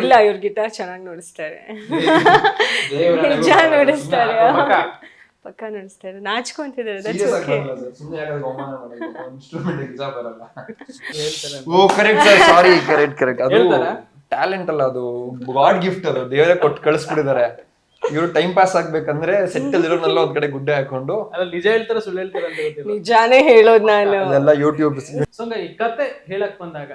ಇಲ್ಲ ಇವ್ರ ಗಿಟಾರ್ ಚೆನ್ನಾಗಿ ನುಡಿಸ್ತಾರೆ. ನಿಜ ನುಡಿಸ್ತಾರೆ. ಪಕ್ಕ. ಪಕ್ಕ ನುಡಿಸ್ತಾರೆ. ನಾಚ್ಕೊಂತಿದ್ದಾರೆ ಓ correct sir sorry correct correct ಅದು ಟ್ಯಾಲೆಂಟ್ ಅಲ್ಲ ಅದು. ಗಾಡ್ ಗಿಫ್ಟ್ ಅದು. ದೇವರೇ ಕೊಟ್ಟು ಕಳಿಸ್ಬಿಟ್ಟಿದ್ದಾರೆ. ಇವರು ಟೈಮ್ ಪಾಸ್ ಆಗ್ಬೇಕಂದ್ರೆ ಸೆಟ್ ಇರೋನೆಲ್ಲ ಒಂದ್ ಕಡೆ ಗುಡ್ಡೆ ಹಾಕೊಂಡು. ನಿಜ ಹೇಳ್ತಾರೆ ಸುಳ್ಳು ಹೇಳ್ತಾರೆ ನಿಜಾನೇ ಹೇಳೋದ್ ನಾನು. ಅದೆಲ್ಲ ಯೂಟ್ಯೂಬ್ ಸೊ ಈ ಕತೆ ಹೇಳಕ್ ಬಂದಾಗ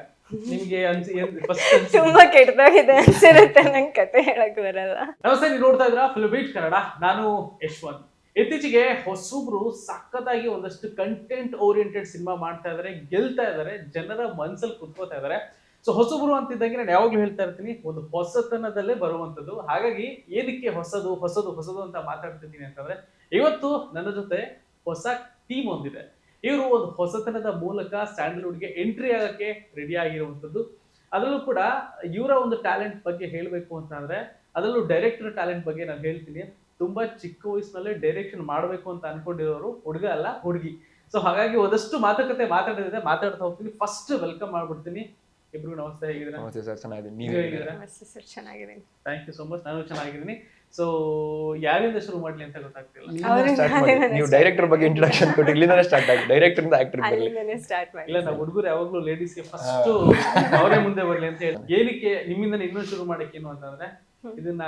ನಿಮ್ಗೆ ತುಂಬಾ ಕೆಟ್ಟದಾಗಿದೆ ಅನ್ಸಿರುತ್ತೆ ನಂಗೆ ಕತೆ ಹೇಳಕ್ ಬರಲ್ಲ. ನಮಸ್ತೆ ನೀವು ನೋಡ್ತಾ ಇದ್ರ ಫಿಲ್ಬೀಟ್ ಕನ್ನಡ. ನಾನು ಯಶ್ವಂತ್. ಇತ್ತೀಚೆಗೆ ಹೊಸಬ್ರು ಸಖತ್ತಾಗಿ ಒಂದಷ್ಟು ಕಂಟೆಂಟ್ ಓರಿಯೆಂಟೆಡ್ ಸಿನಿಮಾ ಮಾಡ್ತಾ ಇದಾರೆ ಗೆಲ್ತಾ ಇದಾರೆ ಜನರ ಮನ್ಸಲ್ಲಿ ಕುತ್ಕೋತಾ ಇದಾರೆ. ಸೊ ಹೊಸಬ್ರು ಅಂತಿದ್ದಂಗೆ ನಾನು ಯಾವಾಗ್ಲೂ ಹೇಳ್ತಾ ಇರ್ತೀನಿ ಒಂದು ಹೊಸತನದಲ್ಲೇ ಬರುವಂತದ್ದು ಹಾಗಾಗಿ ಏನಕ್ಕೆ ಹೊಸದು ಹೊಸದು ಹೊಸದು ಅಂತ ಮಾತಾಡ್ತಿದ್ದೀನಿ ಅಂತಂದ್ರೆ ಇವತ್ತು ನನ್ನ ಜೊತೆ ಹೊಸ ಟೀಮ್ ಒಂದಿದೆ. ಇವರು ಒಂದು ಹೊಸತನದ ಮೂಲಕ ಸ್ಟ್ಯಾಂಡರ್ಡ್ಗೆ ಎಂಟ್ರಿ ಆಗಕ್ಕೆ ರೆಡಿ ಆಗಿರುವಂತದ್ದು ಅದರಲ್ಲೂ ಕೂಡ ಇವರ ಒಂದು ಟ್ಯಾಲೆಂಟ್ ಬಗ್ಗೆ ಹೇಳಬೇಕು ಅಂತ ಅಂದ್ರೆ ಅದರಲ್ಲೂ ಡೈರೆಕ್ಟರ್ ಟ್ಯಾಲೆಂಟ್ ಬಗ್ಗೆ ನಾನು ಹೇಳ್ತೀನಿ. ತುಂಬಾ ಚಿಕ್ಕ ವಯಸ್ಸಿನಲ್ಲೇ ಡೈರೆಕ್ಷನ್ ಮಾಡಬೇಕು ಅಂತ ಅನ್ಕೊಂಡಿರೋರು ಹುಡುಗ ಅಲ್ಲ ಹುಡುಗಿ. ಸೊ ಹಾಗಾಗಿ ಒಂದಷ್ಟು ಮಾತುಕತೆ ಮಾತಾಡಿದ್ರೆ ಮಾತಾಡ್ತಾ ಹೋಗ್ತೀನಿ. ಫಸ್ಟ್ ವೆಲ್ಕಮ್ ಮಾಡ್ಬಿಡ್ತೀನಿ. ಇಬ್ರು ನಮಸ್ತೆ ಹೇಗಿದ್ದೀರಾ? ನಮಸ್ತೆ ಸರ್ ಚೆನ್ನಾಗಿದೆ ನೀವು ಹೇಗಿದ್ದೀರಾ? ಮಸ್ತ್ ಸರ್ ಚೆನ್ನಾಗಿದೆ ಥ್ಯಾಂಕ್ ಯು ಸೊ ಮಚ್ ನಾನು ಚೆನ್ನಾಗಿದ್ದೀನಿ. ಸೊ ಯಾರಿಂದ ಶುರು ಮಾಡ್ಲಿ ಅಂತ ಗೊತ್ತಾಗ್ತಿಲ್ಲ. ಸ್ಟಾರ್ಟ್ ಮಾಡಿ. ನೀವು ಡೈರೆಕ್ಟರ್ ಬಗ್ಗೆ ಇಂಟ್ರಡಕ್ಷನ್ ಕೊಟ್ಟು ಇಲ್ಲಿಂದಾನೆ ಸ್ಟಾರ್ಟ್ ಆಗಿ ಡೈರೆಕ್ಟರ್ ಇಂದ ಆಕ್ಟರ್ ಬರಲಿ ಇಲ್ಲ ನಾವು ಹುಡುಗರು ಯಾವಾಗ್ಲೂ ಲೇಡೀಸ್ಗೆ ಫಸ್ಟ್ ಅವರೇ ಮುಂದೆ ಬರ್ಲಿ ಅಂತ ಹೇಳಿ. ಏನಕ್ಕೆ ನಿಮ್ಮಿಂದ ಇನ್ನೂ ಶುರು ಮಾಡಕ್ಕೆ ಏನು ಅಂತಂದ್ರೆ ಇದನ್ನ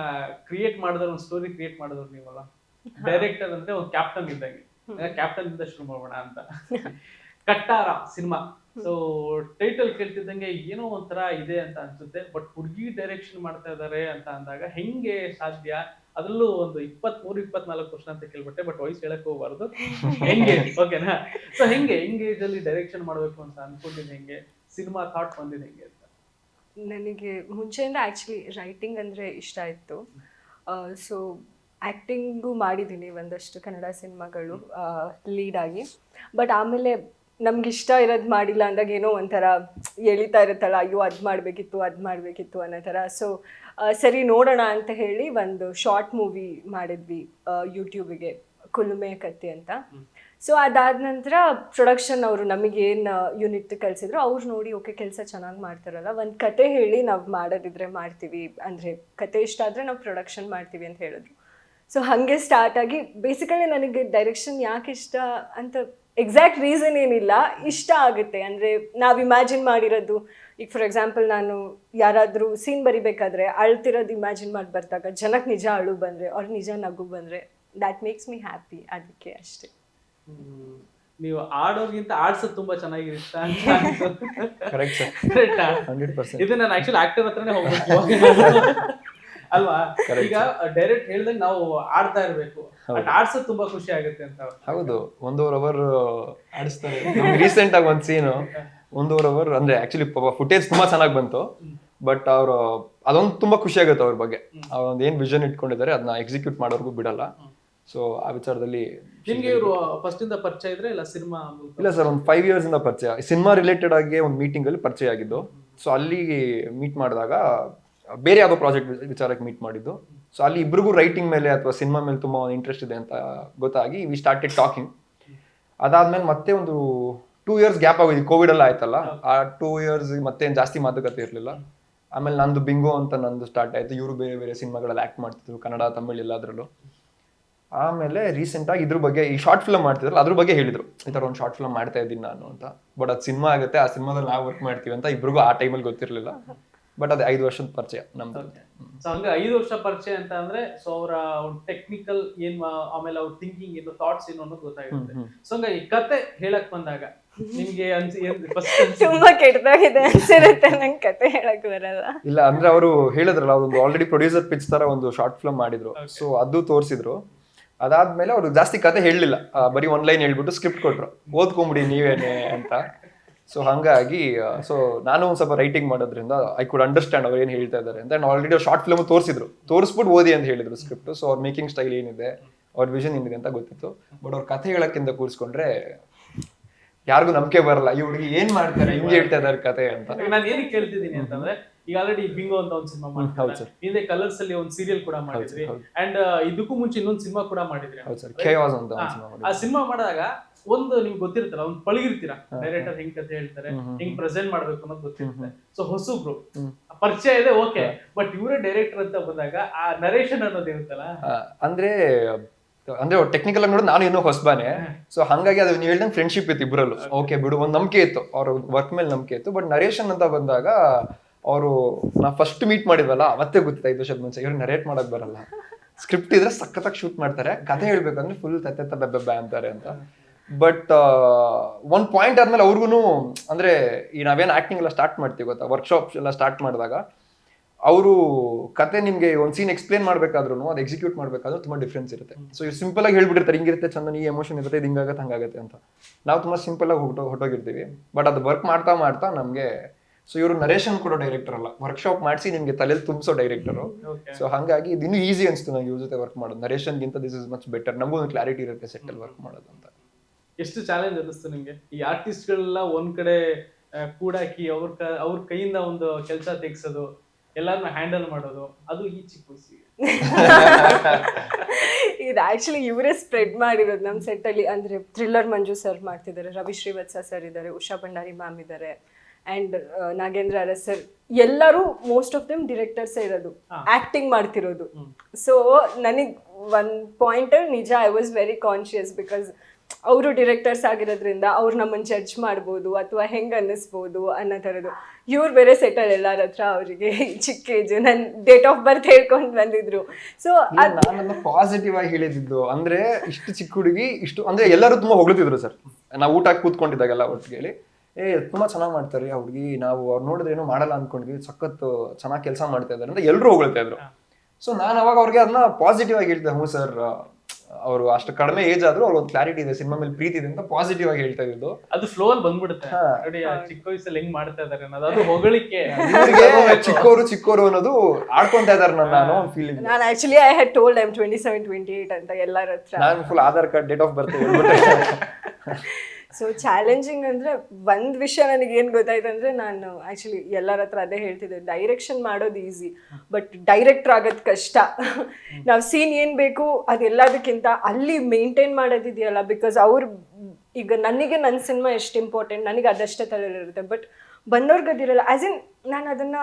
ಕ್ರಿಯೇಟ್ ಮಾಡಿದ್ರೆ ಒಂದು ಸ್ಟೋರಿ ಕ್ರಿಯೇಟ್ ಮಾಡಿದ್ರು ನೀವಲ್ಲ. ಡೈರೆಕ್ಟರ್ ಅಂದ್ರೆ ಒಂದು ಕ್ಯಾಪ್ಟನ್ ಇದ್ದಂಗೆ. ಕ್ಯಾಪ್ಟನ್ ಇಂದ ಶುರು ಮಾಡೋಣ ಅಂತ. ಕಟ್ಟಾರ ಸಿನಿಮಾ. ಸೊ ಟೈಟಲ್ ಕೇಳ್ತಿದ್ದಂಗೆ ಏನೋ ಒಂಥರ ಇದೆ ಅಂತ ಅನ್ಸುತ್ತೆ. ಬಟ್ ಹುಡುಗಿ ಡೈರೆಕ್ಷನ್ ಮಾಡ್ತಾ ಇದಾರೆ ಅಂತ ಅಂದಾಗ ಹೆಂಗೆ ಸಾಧ್ಯ? ಅದ್ರಲ್ಲೂ ಒಂದು ಇಪ್ಪತ್ಮೂರು, ಇಪ್ಪತ್ನಾಲ್ಕು ವರ್ಷ ಅಂತ ಕೇಳ್ಬಿಟ್ಟೆ ಬಟ್ ವಯಸ್ಸು ಹೇಳಕ್ ಹೋಗ್ಬಾರ್ದು. ಹೆಂಗೆ? ಓಕೆನಾ? ಸೊ ಹೆಂಗೆ? ಹೆಂಗೆ ಅಲ್ಲಿ ಡೈರೆಕ್ಷನ್ ಮಾಡ್ಬೇಕು ಅಂತ ಅನ್ಕೊಂಡಿದ್ದೆ ಹೆಂಗೆ? ಸಿನಿಮಾ ಥಾಟ್ ಬಂದಿದೆ ಹೆಂಗೆ ಅಂತ? ನನಗೆ ಮುಂಚೆಯಿಂದ ಆ್ಯಕ್ಚುಲಿ ರೈಟಿಂಗ್ ಅಂದರೆ ಇಷ್ಟ ಇತ್ತು ಸೊ ಆ್ಯಕ್ಟಿಂಗು ಮಾಡಿದ್ದೀನಿ ಒಂದಷ್ಟು ಕನ್ನಡ ಸಿನಿಮಾಗಳು ಲೀಡ್ ಆಗಿ. ಬಟ್ ಆಮೇಲೆ ನಮ್ಗೆ ಇಷ್ಟ ಇರೋದು ಮಾಡಿಲ್ಲ ಅಂದಾಗ ಏನೋ ಒಂಥರ ಎಳಿತಾ ಇರುತ್ತಲ್ಲ ಅಯ್ಯೋ ಅದು ಮಾಡಬೇಕಿತ್ತು ಅದು ಮಾಡಬೇಕಿತ್ತು ಅನ್ನೋ ಥರ. ಸೊ ಸರಿ ನೋಡೋಣ ಅಂತ ಹೇಳಿ ಒಂದು ಶಾರ್ಟ್ ಮೂವಿ ಮಾಡಿದ್ವಿ ಯೂಟ್ಯೂಬಿಗೆ ಕುಲುಮೆ ಕತ್ತಿ ಅಂತ. ಸೊ ಅದಾದ ನಂತರ ಪ್ರೊಡಕ್ಷನ್ ಅವರು ನಮಗೇನು ಯೂನಿಟ್ ಕಲಿಸಿದ್ರು ಅವ್ರು ನೋಡಿ ಓಕೆ ಕೆಲಸ ಚೆನ್ನಾಗಿ ಮಾಡ್ತಾರಲ್ಲ ಒಂದು ಕತೆ ಹೇಳಿ ನಾವು ಮಾಡೋದಿದ್ರೆ ಮಾಡ್ತೀವಿ ಅಂದರೆ ಕತೆ ಇಷ್ಟ ಆದರೆ ನಾವು ಪ್ರೊಡಕ್ಷನ್ ಮಾಡ್ತೀವಿ ಅಂತ ಹೇಳಿದ್ರು. ಸೊ ಹಾಗೆ ಸ್ಟಾರ್ಟ್ ಆಗಿ ಬೇಸಿಕಲಿ ನನಗೆ ಡೈರೆಕ್ಷನ್ ಯಾಕೆ ಇಷ್ಟ ಅಂತ ಎಕ್ಸಾಕ್ಟ್ ರೀಸನ್ ಏನಿಲ್ಲ ಇಷ್ಟ ಆಗುತ್ತೆ. ಅಂದರೆ ನಾವು ಇಮ್ಯಾಜಿನ್ ಮಾಡಿರೋದು ಈಗ ಫಾರ್ ಎಕ್ಸಾಂಪಲ್ ನಾನು ಯಾರಾದರೂ ಸೀನ್ ಬರಿಬೇಕಾದ್ರೆ ಅಳ್ತಿರೋದು ಇಮ್ಯಾಜಿನ್ ಮಾಡಿ ಬರ್ತಾಗ ಜನಕ್ಕೆ ನಿಜ ಅಳು ಬಂದರೆ ಅವ್ರು ನಿಜ ನಗು ಬಂದರೆ ದ್ಯಾಟ್ ಮೇಕ್ಸ್ ಮೀ ಹ್ಯಾಪಿ ಅದಕ್ಕೆ ಅಷ್ಟೇ. ಹ್ಮ್. ನೀವು ಆಡೋರ್ಗಿಂತ ಆಡ್ಸೋದು ತುಂಬಾ ಚೆನ್ನಾಗಿರುತ್ತೆ ಇದು ನಾನು ಆಕ್ಚುಲಿ ಆಕ್ಟರ್ ಹತ್ರನೇ ಹೋಗ್ಬೇಕು. ಅಲ್ವಾ? ಈಗ ಡೈರೆಕ್ಟ್ ಹೇಳ್ದಂಗೆ ನಾವು ಆಡ್ತಾ ಇರ್ಬೇಕು. ಆಡ್ಸೋದು ತುಂಬಾ ಖುಷಿ ಆಗುತ್ತೆ ಅಂತ ಹೌದು. ಒಂದೂವರೆ ಅವರ್ ಆಡಿಸ್ತಾರೆ. ರೀಸೆಂಟ್ ಆಗಿ ಒಂದ್ ಸೀನು ಒಂದೂವರೆ ಅವರ್ ಅಂದ್ರೆ ಆಕ್ಚುಲಿ ಫುಟೇಜ್ ತುಂಬಾ ಚೆನ್ನಾಗಿ ಬಂತು. ಬಟ್ ಅವ್ರು ಅದೊಂದು ತುಂಬಾ ಖುಷಿ ಆಗುತ್ತೆ ಅವ್ರ ಬಗ್ಗೆ. ಅವ್ರೊಂದು ಏನ್ ವಿಷನ್ ಇಟ್ಕೊಂಡಿದ್ದಾರೆ ಅದನ್ನ ಎಕ್ಸಿಕ್ಯೂಟ್ ಮಾಡೋರ್ಗು ಬಿಡಲ್ಲ. ಸೊ ಆ ವಿಚಾರದಲ್ಲಿ ನಿಮ್ಗೆ ಇವರು ಫಸ್ಟ್ ಇಂದ ಪರಿಚಯ ಇದ್ರೆ ಇಲ್ಲ ಸಿನಿಮಾ ಇಲ್ಲ ಸರ್ ಒಂದು ಫೈವ್ ಇಯರ್ಸ್ ಇಂದ ಪರಿಚಯ. ಸಿನಿಮಾ ರಿಲೇಟೆಡ್ ಆಗಿ ಒಂದು ಮೀಟಿಂಗ್ ಅಲ್ಲಿ ಪರಿಚಯ ಆಗಿದ್ದು. ಸೊ ಅಲ್ಲಿ ಮೀಟ್ ಮಾಡಿದಾಗ ಬೇರೆ ಯಾವುದೋ ಪ್ರಾಜೆಕ್ಟ್ ವಿಚಾರಕ್ಕೆ ಮೀಟ್ ಮಾಡಿದ್ದು. ಸೊ ಅಲ್ಲಿ ಇಬ್ರಿಗೂ ರೈಟಿಂಗ್ ಮೇಲೆ ಅಥವಾ ಸಿನಿಮಾ ಮೇಲೆ ತುಂಬಾ ಇಂಟ್ರೆಸ್ಟ್ ಇದೆ ಅಂತ ಗೊತ್ತಾಗಿ ವಿ ಸ್ಟಾರ್ಟೆಡ್ ಟಾಕಿಂಗ್ ಅದಾದ್ಮೇಲೆ ಮತ್ತೆ ಒಂದು ಟೂ ಇಯರ್ಸ್ ಗ್ಯಾಪ್ ಆಗೋದು ಕೋವಿಡ್ ಎಲ್ಲ ಆಯ್ತಲ್ಲ? ಆ ಟೂ ಇಯರ್ಸ್ ಮತ್ತೆ ಜಾಸ್ತಿ ಮಾತುಕತೆ ಇರಲಿಲ್ಲ. ಆಮೇಲೆ ನಂದು ಬಿಂಗೋ ಅಂತ ನಂದು ಸ್ಟಾರ್ಟ್ ಆಯಿತು. ಇವರು ಬೇರೆ ಬೇರೆ ಸಿನಿಮಾಗಳಲ್ಲಿ ಆ್ಯಕ್ಟ್ ಮಾಡ್ತಿದ್ರು. ಕನ್ನಡ, ತಮಿಳ್ ಎಲ್ಲದರಲ್ಲೂ. ಆಮೇಲೆ ರೀಸೆಂಟಾಗಿ ಇದ್ರ ಬಗ್ಗೆ ಈ ಶಾರ್ಟ್ ಫಿಲಮ್ ಮಾಡ್ತಿದ್ರಲ್ಲ, ಅದ್ರ ಬಗ್ಗೆ ಹೇಳಿದ್ರು. ಈ ಥರ ಒಂದು ಶಾರ್ಟ್ ಫಿಲಮ್ ಮಾಡ್ತಾ ಇದ್ದೀನಿ ನಾನು ಅಂತ. ಬಟ್ ಅದು ಸಿನಿಮಾ ಆಗುತ್ತೆ. ಆ ಸಿನಿಮಾದಲ್ಲಿ ನಾವು ವರ್ಕ್ ಮಾಡ್ತೀವಿ ಅಂತ ಇಬ್ರಿಗೂ ಆ ಟೈಮಲ್ಲಿ ಗೊತ್ತಿರಲಿಲ್ಲ. ಬಟ್ ಅದು ಐದು ವರ್ಷದ ಪರಿಚಯ ನಮ್ದು. ಸೊ ಹಂಗ ಐದು ವರ್ಷ ಪರಿಚಯ ಅಂತ ಅಂದ್ರೆ ಸೊ ಅವರ ಟೆಕ್ನಿಕಲ್ ಏನ್ ಆಮೇಲೆ ಅವ್ರ ಥಿಂಕಿಂಗ್ ಏನು ಥಾಟ್ಸ್ ಏನು ಅನ್ನೋದು ಗೊತ್ತಾಗುತ್ತೆ ಸೊ ಹಂಗ ಈ ಕತೆ ಹೇಳಕ್ ಬಂದಾಗ ನಿಮ್ಗೆ ಅನ್ಸಿ ಫಸ್ಟ್ ತುಂಬಾ ಕೆಟ್ಟದಾಗಿದೆ ಅನ್ಸಿರುತ್ತೆ ನಂಗೆ ಕತೆ ಹೇಳಕ್ ಬರಲ್ಲ. ಇಲ್ಲ ಅಂದ್ರೆ ಅವರು ಹೇಳಿದ್ರಲ್ಲ ಒಂದು ಆಲ್ರೆಡಿ ಪ್ರೊಡ್ಯೂಸರ್ ಪಿಚ್ ತರ ಒಂದು ಶಾರ್ಟ್ ಫಿಲ್ಮ್ ಮಾಡಿದ್ರು. ಸೊ ಅದು ತೋರಿಸಿದ್ರು. ಅದಾದ್ಮೇಲೆ ಅವರು ಜಾಸ್ತಿ ಕತೆ ಹೇಳಲಿಲ್ಲ. ಬರೀ ಒನ್ ಲೈನ್ ಹೇಳ್ಬಿಟ್ಟು ಸ್ಕ್ರಿಪ್ಟ್ ಕೊಟ್ರು. ಓದ್ಕೊಂಬಿಡಿ ನೀವೇನೆ ಅಂತ. ಸೊ ಹಂಗಾಗಿ ಸೊ ನಾನು ಒಂದು ಸ್ವಲ್ಪ ರೈಟಿಂಗ್ ಮಾಡೋದ್ರಿಂದ ಐ ಕುಡ್ ಅಂಡರ್ಸ್ಟ್ಯಾಂಡ್ ಅವ್ರು ಏನು ಹೇಳ್ತಾ ಇದ್ದಾರೆ ಅಂತ. ಆಲ್ರೆಡಿ ಶಾರ್ಟ್ ಫಿಲ್ಮ್ ತೋರಿಸಿದ್ರು. ತೋರಿಸ್ಬಿಟ್ಟು ಓದಿ ಅಂತ ಹೇಳಿದ್ರು ಸ್ಕ್ರಿಪ್ಟ್ ಸೊ ಅವ್ರ ಮೇಕಿಂಗ್ ಸ್ಟೈಲ್ ಏನಿದೆ ಅವ್ರ ವಿಷನ್ ಏನಿದೆ ಅಂತ ಗೊತ್ತಿತ್ತು. ಬಟ್ ಅವ್ರ ಕಥೆ ಹೇಳಕ್ಕಿಂತ ಕೂರಿಸ್ಕೊಂಡ್ರೆ ಯಾರಿಗೂ ನಂಬಿಕೆ ಬರಲ್ಲ. ಈ ಹುಡುಗಿ ಏನ್ ಮಾಡ್ತಾರೆ ಹಿಂಗೆ ಹೇಳ್ತಾ ಇದಾರೆ ಕತೆ ಅಂತ. ನಾನು ಏನಕ್ಕೆ ಕೇಳ್ತಿದ್ದೀನಿ ಅಂತಂದ್ರೆ ಈಗ ಆಲ್ರೆಡಿ ಬಿಂಗೋ ಅಂತ ಒಂದು ಸಿನಿಮಾ ಮಾಡ್ತಾರೆ. ಹಿಂದೆ ಕಲರ್ಸ್ ಅಲ್ಲಿ ಒಂದು ಸೀರಿಯಲ್ ಕೂಡ ಮಾಡಿದ್ರಿ. ಅಂಡ್ ಇದಕ್ಕೂ ಮುಂಚೆ ಇನ್ನೊಂದು ಸಿನಿಮಾ ಕೂಡ ಮಾಡಿದ್ರಿ. ಆ ಸಿನಿಮಾ ಮಾಡಿದಾಗ ಒಂದು ನಿಮ್ಗೆ ಗೊತ್ತಿರುತ್ತಲ್ಲ ಒಂದು ಪಳಗಿರ್ತೀರಾ? ಡೈರೆಕ್ಟರ್ ಹೆಂಗ್ ಕಥೆ ಹೇಳ್ತಾರೆ ಹೆಂಗ್ ಪ್ರೆಸೆಂಟ್ ಮಾಡ್ಬೇಕು ಅನ್ನೋದು ಗೊತ್ತಿರುತ್ತೆ. ಸೊ ಹೊಸಬ್ರು. ಪರಿಚಯ ಇದೆ ಓಕೆ. ಬಟ್ ಇವರೇ ಡೈರೆಕ್ಟರ್ ಅಂತ ಬಂದಾಗ ಆ ನರೇಶನ್ ಅನ್ನೋದು ಇರುತ್ತಲ್ಲ? ಅಂದ್ರೆ ಅಂದ್ರೆ ಟೆಕ್ನಿಕಲ್ ಆಗಿ ನೋಡಿದ್ರೆ ನಾನು ಇನ್ನೂ ಹೊಸಬಾನೆ. ಸೊ ಹಂಗಾಗಿ ಅದು ನೀವು ಹೇಳ್ದಂಗೆ ಫ್ರೆಂಡ್ಶಿಪ್ ಇತ್ತು ಇಬ್ಬರಲ್ಲೂ ಓಕೆ ಬಿಡು ಒಂದು ನಂಬಿಕೆ ಇತ್ತು. ಅವ್ರ ವರ್ಕ್ ಮೇಲೆ ನಂಬಿಕೆ ಇತ್ತು. ಬಟ್ ನರೇಷನ್ ಅಂತ ಬಂದಾಗ ಅವರು ನಾ ಫಸ್ಟ್ ಮೀಟ್ ಮಾಡಿದ್ವಲ್ಲ ಅವತ್ತೇ ಗೊತ್ತಿತ್ತು ಐದು ವರ್ಷದ ಮುಂಚೆ. ಇವ್ರು ನರೇಟ್ ಮಾಡಕ್ ಬರಲ್ಲ. ಸ್ಕ್ರಿಪ್ಟ್ ಇದ್ರೆ ಸಖತ್ತಾಗಿ ಶೂಟ್ ಮಾಡ್ತಾರೆ. ಕಥೆ ಹೇಳ್ಬೇಕಂದ್ರೆ ಫುಲ್ ತತ್ತೆ ತಬ್ಬೆ ಅಂತಾರೆ ಅಂತ. ಬಟ್ ಒನ್ ಪಾಯಿಂಟ್ ಆದ್ಮೇಲೆ ಅವ್ರಿಗೂ ಅಂದ್ರೆ ಈ ನಾವೇನು ಆಕ್ಟಿಂಗ್ ಎಲ್ಲ ಸ್ಟಾರ್ಟ್ ಮಾಡ್ತೀವಿ ಗೊತ್ತಾ? ವರ್ಕ್ಶಾಪ್ಸ್ ಎಲ್ಲ ಸ್ಟಾರ್ಟ್ ಮಾಡಿದಾಗ ಅವರು ಕತೆ ನಿಮಗೆ ಒಂದು ಸೀನ್ ಎಕ್ಸ್ಪ್ಲೇನ್ ಮಾಡ್ಬೇಕಾದ್ರೂ ಅದು ಎಕ್ಸಿಕ್ಯೂಟ್ ಮಾಡಬೇಕಾದ್ರೂ ತುಂಬ ಡಿಫ್ರೆನ್ಸ್ ಇರುತ್ತೆ. ಸೊ ಇವ್ರು ಸಿಂಪಲ್ ಆಗಿ ಹೇಳ್ಬಿಟ್ಟಿರ್ತಾರೆ ಹಿಂಗಿರುತ್ತೆ ಚಂದನ ಈ ಎಮೋಷನ್ ಇರುತ್ತೆ ಇದು ಹಿಂಗಾಗತ್ತೆ ಹಂಗಾಗತ್ತೆ ಅಂತ. ನಾವು ತುಂಬ ಸಿಂಪಲ್ ಆಗಿ ಹೊಟ್ಟೋ ಹೊಟ್ಟೋಗಿರ್ತೀವಿ ಬಟ್ ಅದು ವರ್ಕ್ ಮಾಡ್ತಾ ಮಾಡ್ತಾ ನಮಗೆ ಸೊ ಇವರು ನರೇಶನ್ ಕೊಡೋ ಡೈರೆಕ್ಟರ್ ಅಲ್ಲ. ವರ್ಕ್ಶಾಪ್ ಮಾಡಿಸಿ ನಿಮಗೆ ತಲೆಯಲ್ಲಿ ತುಂಬಿಸೋ ಡೈರೆಕ್ಟರು ಸೊ ಹಂಗಾಗಿ ಇದು ಇನ್ನೂ ಈಸಿ ಅನಿಸ್ತು ನಂಗೆ ಇವ್ರ ಜೊತೆ ವರ್ಕ್ ಮಾಡೋದು. ನರೇಶನ್ಗಿಂತ ದಿಸ್ ಇಸ್ ಮಚ್ ಬೆಟರ್ ನಮಗೂ ಒಂದು ಕ್ಲಾರಿಟಿ ಇರುತ್ತೆ ಸೆಟ್ಟಲ್ಲಿ ವರ್ಕ್ ಮಾಡೋದು ಅಂತ ಎಷ್ಟು ಚಾಲೆಂಜ್ ಅನ್ನಿಸ್ತು ನಿಮ್ಗೆ? ಈ ಆರ್ಟಿಸ್ಟ್ಗಳೆಲ್ಲ ಒಂದ್ ಕಡೆ ಕೂಡಾಕಿ ಅವ್ರ ಅವ್ರ ಕೈಯಿಂದ ಒಂದು ಕೆಲಸ ತೆಗ್ಸೋದು ಎಲ್ಲಾರನ್ನ ಹ್ಯಾಂಡಲ್ ಮಾಡೋದು ಅದು ಈ ಚಿಕ್ಕ ವಯಸ್ಸಿಗೆ. ಇದು ಆಕ್ಚುಲಿ ಇವರೇ ಸ್ಪ್ರೆಡ್ ಮಾಡಿರೋದು ನಮ್ಮ ಸೆಟ್ಟಲ್ಲಿ ಅಂದರೆ ಥ್ರಿಲ್ಲರ್ ಮಂಜು ಸರ್ ಮಾಡ್ತಿದ್ದಾರೆ ರವಿ ಶ್ರೀವತ್ಸ ಸರ್ ಇದ್ದಾರೆ ಉಷಾ ಭಂಡಾರಿ ಮ್ಯಾಮ್ ಇದ್ದಾರೆ ಆ್ಯಂಡ್ ನಾಗೇಂದ್ರ ಅರಸ್ ಸರ್ ಎಲ್ಲರೂ ಮೋಸ್ಟ್ ಆಫ್ ದಮ್ ಡಿರೆಕ್ಟರ್ಸೇ ಇರೋದು ಆ್ಯಕ್ಟಿಂಗ್ ಮಾಡ್ತಿರೋದು. ಸೊ ನನಗೆ ಒಂದು ಪಾಯಿಂಟ್ ನಿಜ I was very conscious because ಅವರು ಡಿರೆಕ್ಟರ್ಸ್ ಆಗಿರೋದ್ರಿಂದ ಅವ್ರು ನಮ್ಮನ್ನು ಜಡ್ಜ್ ಮಾಡ್ಬೋದು ಅಥವಾ ಹೆಂಗೆ ಅನ್ನಿಸ್ಬೋದು ಅನ್ನೋ ಥರದ್ದು. ಇವ್ರು ಬೇರೆ ಸೆಟಲ್ ಎಲ್ಲರ ಹತ್ರ ಅವರಿಗೆ ಚಿಕ್ಕ ಏಜು ನನ್ನ ಡೇಟ್ ಆಫ್ ಬರ್ತ್ ಹೇಳ್ಕೊಂಡು ಬಂದಿದ್ರು. ಸೊ ನಾನೆಲ್ಲ ಪಾಸಿಟಿವ್ ಆಗಿ ಹೇಳಿದ್ದು. ಅಂದ್ರೆ ಇಷ್ಟು ಚಿಕ್ಕ ಹುಡುಗಿ ಇಷ್ಟು ಅಂದ್ರೆ ಎಲ್ಲರೂ ತುಂಬಾ ಹೊಗಳ್ತಿದ್ರು ಸರ್. ನಾವು ಊಟ ಕೂತ್ಕೊಂಡಿದ್ದಾಗೆಲ್ಲ ಒಟ್ಟಿಗೆ ಹೇಳಿ ಏ ತುಂಬಾ ಚೆನ್ನಾಗಿ ಮಾಡ್ತಾರೆ ಆ ಹುಡುಗಿ. ನಾವು ಅವ್ರು ನೋಡಿದ್ರೆ ಏನು ಮಾಡಲ್ಲ ಅಂದ್ಕೊಂಡ್ವಿ ಸಖತ್ ಚೆನ್ನಾಗಿ ಕೆಲಸ ಮಾಡ್ತಾ ಇದ್ದಾರೆ ಅಂತ ಎಲ್ಲರೂ ಹೊಗಳ್ತಾ ಇದ್ರು. ಸೊ ನಾನು ಅವಾಗ ಅವ್ರಿಗೆ ಅದನ್ನ ಪಾಸಿಟಿವ್ ಆಗಿ ಹೇಳ್ತೇನೆ ಹ್ಞೂ ಸರ್ ಅವರು ಅಷ್ಟು ಕಡಿಮೆ ಏಜ್ ಆದ್ರೂ ಅವ್ರಿಗೆ ಒಂದು ಕ್ಲಾರಿಟಿ ಇದೆ ಸಿನಿಮಾ ಮೇಲೆ ಪ್ರೀತಿ ಇದೆ ಅಂತ ಪಾಸಿಟಿವ್ ಆಗಿ ಹೇಳ್ತಾ ಇದ್ದು ಅದು ಫ್ಲೋ ಅಲ್ಲಿ ಬಂದ್ಬಿಡುತ್ತೆ. ನೋಡಿ ಆ ಚಿಕ್ಕ ವಯಸ್ಸಲ್ಲಿ ಹೆಂಗ್ ಮಾಡ್ತಾ ಇದಾರೆ ಅನ್ನೋದು. ಅದು ಹೊಗಳಿಕೆ. ಇವ್ರಿಗೆ ಚಿಕ್ಕವರು ಚಿಕ್ಕವರು ಅನ್ನೋದು ಆಡ್ಕೊಂತಾ ಇದಾರೆ ನನ್ನ ಅನ್ನೋ ಒಂದು ಫೀಲಿಂಗ್ ನಾನು actually I had told I'm twenty seven twenty eight ಅಂತ ಎಲ್ಲರ ಹತ್ರ. ನಾನು full Aadhaar card date of birth so challenging ಅಂದರೆ ಒಂದು ವಿಷಯ ನನಗೆ ಏನು ಗೊತ್ತಾಯ್ತು ಅಂದರೆ ನಾನು ಆ್ಯಕ್ಚುಲಿ ಎಲ್ಲರ ಹತ್ರ ಅದೇ ಹೇಳ್ತಿದ್ದೆ ಡೈರೆಕ್ಷನ್ ಮಾಡೋದು ಈಸಿ ಬಟ್ ಡೈರೆಕ್ಟರ್ ಆಗೋದು ಕಷ್ಟ. ನಾವು ಸೀನ್ ಏನು ಬೇಕು ಅದೆಲ್ಲದಕ್ಕಿಂತ ಅಲ್ಲಿ ಮೇಂಟೈನ್ ಮಾಡೋದಿದೆಯಲ್ಲ ಬಿಕಾಸ್ ಅವ್ರು ಈಗ ನನಗೆ ನನ್ನ ಸಿನಿಮಾ ಎಷ್ಟು ಇಂಪಾರ್ಟೆಂಟ್ ನನಗೆ ಅದಷ್ಟೇ ತಲೆಯಲ್ಲಿರುತ್ತೆ ಬಟ್ ಬಂದವ್ರಿಗೆ ಅದಿರಲ್ಲ ಆ್ಯಸ್ ಇನ್ ನಾನು ಅದನ್ನು